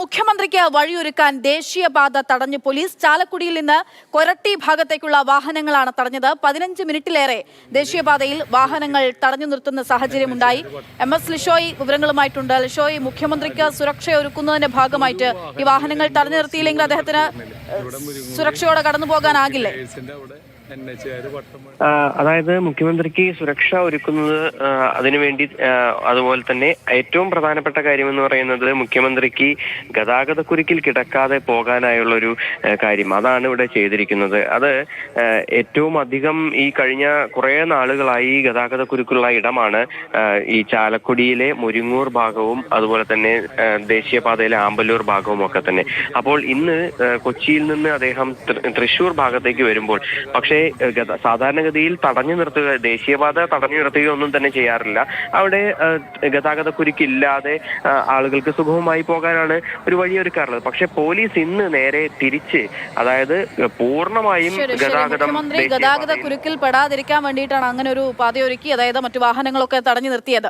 മുഖ്യമന്ത്രിക്ക് വഴിയൊരുക്കാൻ ദേശീയപാത തടഞ്ഞു പോലീസ് ചാലക്കുടിയിൽ നിന്ന് കൊരട്ടി ഭാഗത്തേക്കുള്ള വാഹനങ്ങളാണ് തടഞ്ഞത്. പതിനഞ്ച് മിനിറ്റിലേറെ ദേശീയപാതയിൽ വാഹനങ്ങൾ തടഞ്ഞു നിർത്തുന്ന സാഹചര്യമുണ്ടായി. എം എസ് ലിഷോയ് വിവരങ്ങളുമായിട്ടുണ്ട്. ലിഷോയ് മുഖ്യമന്ത്രിക്ക് സുരക്ഷ ഒരുക്കുന്നതിന്റെ ഭാഗമായിട്ട് ഈ വാഹനങ്ങൾ തടഞ്ഞു നിർത്തിയില്ലെങ്കിൽ അദ്ദേഹത്തിന് സുരക്ഷയോടെ കടന്നു പോകാനാകില്ലേ അതായത് മുഖ്യമന്ത്രിക്ക് സുരക്ഷ ഒരുക്കുന്നത് അതിനുവേണ്ടി അതുപോലെ തന്നെ ഏറ്റവും പ്രധാനപ്പെട്ട കാര്യം എന്ന് പറയുന്നത് മുഖ്യമന്ത്രിക്ക് ഗതാഗതക്കുരുക്കിൽ കിടക്കാതെ പോകാനായുള്ള ഒരു കാര്യം. അതാണ് ഇവിടെ ചെയ്തിരിക്കുന്നത്. അത് ഏറ്റവും അധികം ഈ കഴിഞ്ഞ കുറേ നാളുകളായി ഗതാഗതക്കുരുക്കുള്ള ഇടമാണ്. ഈ ചാലക്കുടിയിലെ മുരിങ്ങൂർ ഭാഗവും അതുപോലെ തന്നെ ദേശീയപാതയിലെ ആമ്പല്ലൂർ ഭാഗവും ഒക്കെ തന്നെ. അപ്പോൾ ഇന്ന് കൊച്ചിയിൽ നിന്ന് അദ്ദേഹം തൃശൂർ ഭാഗത്തേക്ക് വരുമ്പോൾ പക്ഷേ ഗത- സാധാരണഗതിയിൽ തടഞ്ഞു നിർത്തുക ദേശീയപാത തടഞ്ഞു നിർത്തുകയോ ഒന്നും തന്നെ ചെയ്യാറില്ല. അവിടെ ഗതാഗത കുരുക്കില്ലാതെ ആളുകൾക്ക് സുഗമമായി പോകാനാണ് ഒരു വഴിയൊരുക്കാറുള്ളത്. പക്ഷെ പോലീസ് ഇന്ന് നേരെ തിരിച്ച് അതായത് പൂർണമായും ഗതാഗതം ഗതാഗത കുരുക്കിൽ പെടാതിരിക്കാൻ വേണ്ടിയിട്ടാണ് അങ്ങനെ ഒരു പാതയൊരുക്കി അതായത് മറ്റു വാഹനങ്ങളൊക്കെ തടഞ്ഞു നിർത്തിയത്.